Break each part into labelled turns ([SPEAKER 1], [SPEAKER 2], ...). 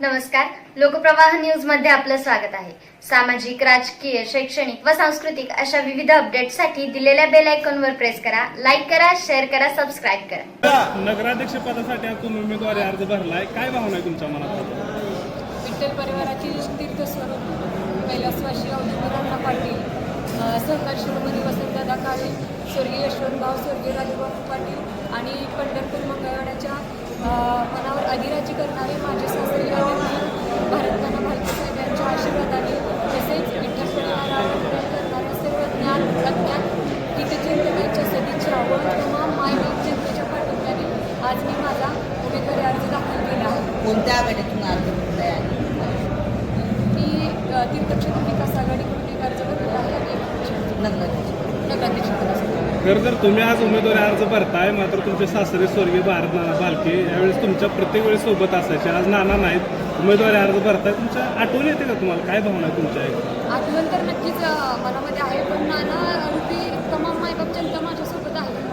[SPEAKER 1] नमस्कार. लोकप्रवाह न्यूजमध्ये आपलं स्वागत आहे. सामाजिक राजकीय शैक्षणिक व सांस्कृतिक अशा विविध अपडेटसाठी दिलेल्या बेल आयकॉनवर प्रेस करा लाईक करा शेअर करा सबस्क्राईब करा.
[SPEAKER 2] नगराध्यक्ष पदासाठी तुम्ही उमेदवारी अर्ज भरलाय. काय भावना आहे तुमच्या मनात?
[SPEAKER 3] विठ्ठल परिवाराची तीर्थस्वरूप कैलासवासी अवधूतराणा पाटील अ, सहकार शिरोमणी वसंतदादा काळे स्वर्गीय यशवंतभाऊ स्वर्गीय राजूबाबू पाटील आणि पंढरपूर मंगळवाड्याच्या मनावर अधिराज्य करणारे माझे सासरे आदरणीय भारतनाना भालके साहेब यांच्या आशीर्वादाने तसेच विठ्ठल परिवाराबद्दल करणाऱ्या सर्व ज्ञान प्रज्ञान हितचिंतकांच्या सदिच्छा व तमाम मायबाप जनतेच्या पाठिंब्याने आज मी माझा उमेदवारी अर्ज दाखल केला आहे
[SPEAKER 4] कोणत्या आघाडीतून अर्ज भरताय आणि
[SPEAKER 3] मी अ, तीर्थक्षेत्र विकास आघाडीकडून एक अर्ज भरलेला आहे आणि एक पक्षाचा
[SPEAKER 4] नगराध्यक्ष.
[SPEAKER 3] नगराध्यक्ष पदासाठी
[SPEAKER 2] तर जर तुम्ही आज उमेदवारी अर्ज भरताय मात्र तुमचे सासरे स्वर्गीय भारत नाना बालके यावेळेस तुमच्या प्रत्येक वेळेस सोबत असायचे. आज नाना नाहीत उमेदवारी अर्ज भरताय. तुमच्या आठवण येते का तुम्हाला? काय भावना आहे तुमच्या? एक
[SPEAKER 3] आठवण तर नक्कीच अ, मनामध्ये आहे पण नाना रूपी तमाम मायबाप जनता माझ्यासोबत आहे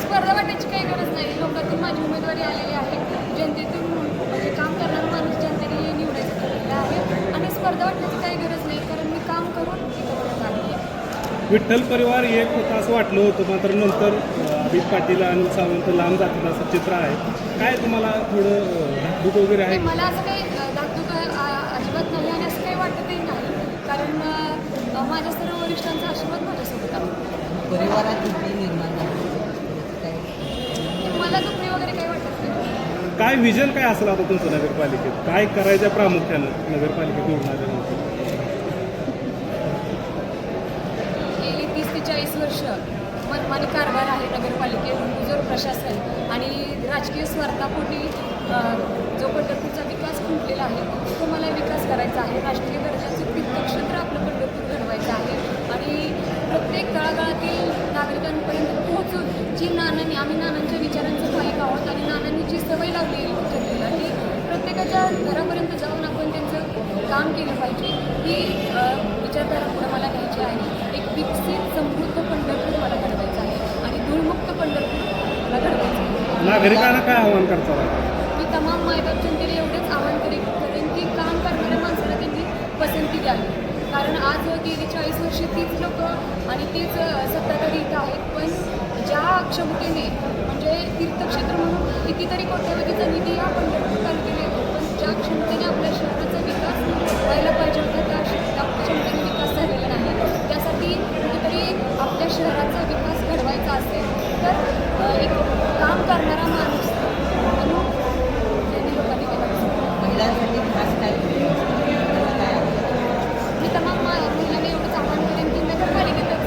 [SPEAKER 3] स्पर्धा वाटायची काही गरज नाही लोकांतून माझी उमेदवारी आलेली आहे. जनतेतून म्हणजे काम करणारा माणूस जनतेने निवडायचं ठरलेलं आहे. आणि स्पर्धा वाटण्याची काही गरज नाही कारण मी काम करून आहे.
[SPEAKER 2] विठ्ठल परिवार एक होता असं वाटलं होतं मात्र नंतर अभित पाटील आणि सावंत लांब जातात असं चित्र आहे. काय तुम्हाला थोडं धाकधूक वगैरे आहे?
[SPEAKER 3] मला असं काही धाकधूक अजिबात नाही आणि असं काही वाटतही नाही. कारण माझ्या सर्व वरिष्ठांचा आशीर्वाद माझ्यासोबत आहे.
[SPEAKER 4] परिवारात युती निर्माण झाली काय
[SPEAKER 3] मला दुखणे वगैरे काही वाटत नाही
[SPEAKER 2] काय विजन काय असेल आता तुमचं नगरपालिकेत? काय करायचं प्रामुख्यानं नगरपालिकेत निवडून आल्यानंतर
[SPEAKER 3] गेली तीस ते चाळीस वर्ष मनमानी कारभार आहे नगरपालिकेत मुजोर प्रशासन आणि राजकीय स्वार्थापोटी अ, जो पंढरपूरचा विकास खुंटलेला आहे तो मला विकास करायचा आहे. राष्ट्रीय दर्जाचं तीर्थक्षेत्र आपलं पंढरपूर घडवायचं आहे. आणि प्रत्येक तळागाळातील नागरिकांपर्यंत पोहोचून जी नानांनी आम्ही नानांच्या विचारांचं पाईक आहोत आणि नानांनी जी सवय लावली जनतेला ती प्रत्येकाच्या घरापर्यंत जाऊन आपण त्यांचं काम केलं पाहिजे. ही विचारधारा पुढे मला घ्यायची आहे. एक विकसित समृद्ध पंढरपूर मला घडवायचं आहे आणि धूळमुक्त पंढरपूर मला घडवायचं आहे.
[SPEAKER 2] नागरिकांना काय आव्हान करतात
[SPEAKER 3] मी तमाम मायबाप जनतेला एवढंच आवाहन करेन की काम करणाऱ्या माणसाला त्यांनी पसंती द्यावी. कारण आज गेली चाळीस वर्षे तीच लोक आणि तीच सत्ताधारी इथं आहेत. पण ज्या क्षमतेने म्हणजे तीर्थक्षेत्र म्हणून कितीतरी कोट्यवधीचा निधी हा पंढरपूर तालुक्याला येतो पण ज्या क्षमतेने आपल्या शहराचा विकास व्हायला पाहिजे होता त्या क्ष- त्या क्षमतेने विकास झालेला नाही त्यासाठी कुठेतरी आपल्या शहराचा विकास घडवायचा असेल तर अ, एक काम करणारा माणूस म्हणून त्यांनी लोकांनी केलं
[SPEAKER 4] महिलांसाठी खास काय काय आहे?
[SPEAKER 3] मी तमाम मा- महिलांना एवढंच आवाहन करेन की नगरपालिकेतच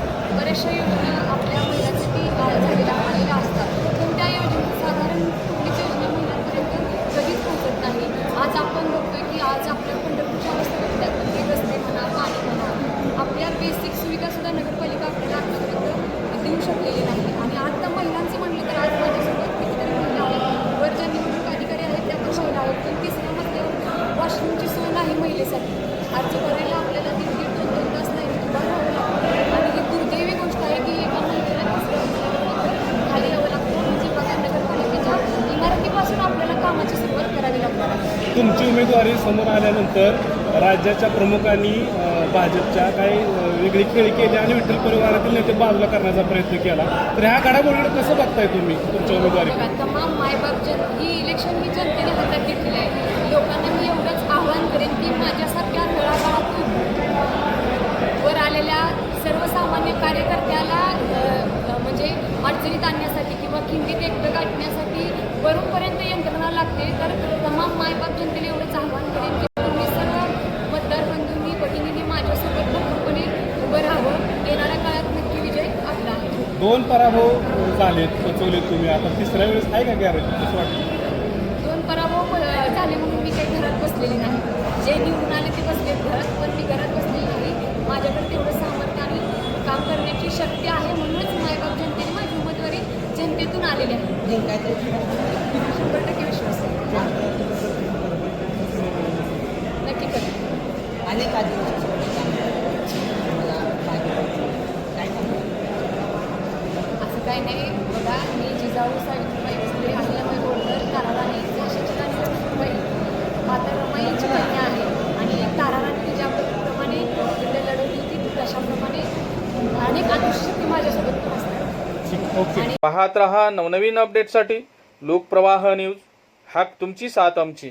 [SPEAKER 3] बऱ्याचशा योजना आपल्या महिलांसाठी झालेल्या आलेल्या असतात पण त्या योजना साधारण कुठलीच योजना महिलांपर्यंत कधीच पोहोचत नाही आज आपण बघतोय की आज आपल्या पंढरपूरच्या अवस्था बघतात ते रस्ते म्हणा पाणी म्हणा आपल्या बेसिक सुविधासुद्धा नगरपालिका आपल्याला आतापर्यंत देऊ शकलेली नाही आणि आता महिलांचं म्हणलं तर आज माझ्यासोबत कितीतरी महिला आहेत वर ज्या निवडणूक अधिकारी आहेत त्या पण महिला आहेत पण तिसऱ्या मजल्यावर वॉशरूमची सोय नाही महिलेसाठी अर्ज करायला आपल्याला दीड दीड दोन दोन तास नाही उभं राहावं लागतं आणि ही दुर्दैवी गोष्ट आहे की एका महिलेला तिसऱ्या मजल्यावर खाली यावं लागतं म्हणजे बघा नगरपालिकेच्या इमारतीपासून आपल्याला कामाची सुरुवात करावी लागणार आहे
[SPEAKER 2] तुमची उमेदवारी समोर आल्यानंतर राज्याच्या प्रमुखांनी भाजपच्या काही वेगळी खेळी केली आणि विठ्ठल परिवारातील नेते बाजूला करण्याचा प्रयत्न केला. तर ह्या घडामोडीकडे कसं बघताय तुम्ही तुमच्या उमेदवारी?
[SPEAKER 3] बघा तमाम मायबाप जन ही इलेक्शन मी जनतेने हातात घेतलेली आहे. लोकांना मी एवढंच आव्हान करेन की माझ्यासारख्या तळागाळातून वर आलेल्या सर्वसामान्य कार्यकर्त्याला म्हणजे अडचणीत आणण्यासाठी किंवा खिंडीत एकटं गाठण्यासाठी वरूनपर्यंत यंत्रणा लागते. तर तमाम मायबाप जनतेने एवढंच आवाहन करेन की तुम्ही सर्व मतदार बंधूंनी भगिनींनी माझ्यासोबत भक्कमपणे उभं राहावं. येणाऱ्या काळात नक्की विजय आपला आहे.
[SPEAKER 2] दोन पराभव झालेत पचवलेत तुम्ही. आता तिसऱ्या वेळेस आहे का गॅरेज कसं वाटतं?
[SPEAKER 3] दोन पराभव झाले म्हणून मी काही घरात बसलेली नाही. जे निवडून आले ते बसले घरात पण मी घरात बसलेली नाही. माझ्याकडे तेवढं सामर्थ्य आणि काम करण्याची शक्ती आहे म्हणूनच मायबाप जनतेने माझी उमेदवारी जनतेतून आलेली आहे.
[SPEAKER 4] जिंकायचं.
[SPEAKER 3] शंभर टक्के नक्की करेन
[SPEAKER 4] अनेक आदिवासी?
[SPEAKER 3] असं काही नाही. बघा मी जिजाऊ सावित्रीबाई फुले अहिल्याबाई होळकर ताराराणी झाशीची राणी लक्ष्मीबाई माता रमाईची कन्या आहे. आणि ताराराणी ज्याप्रमाणे युद्ध लढवली होती तशाप्रमाणे अनेक माझ्यासोबत असतात
[SPEAKER 5] पाहत रहा नवनवीन अपडेटसाठी लोकप्रवाह न्यूज हाक तुमची साथ आमची.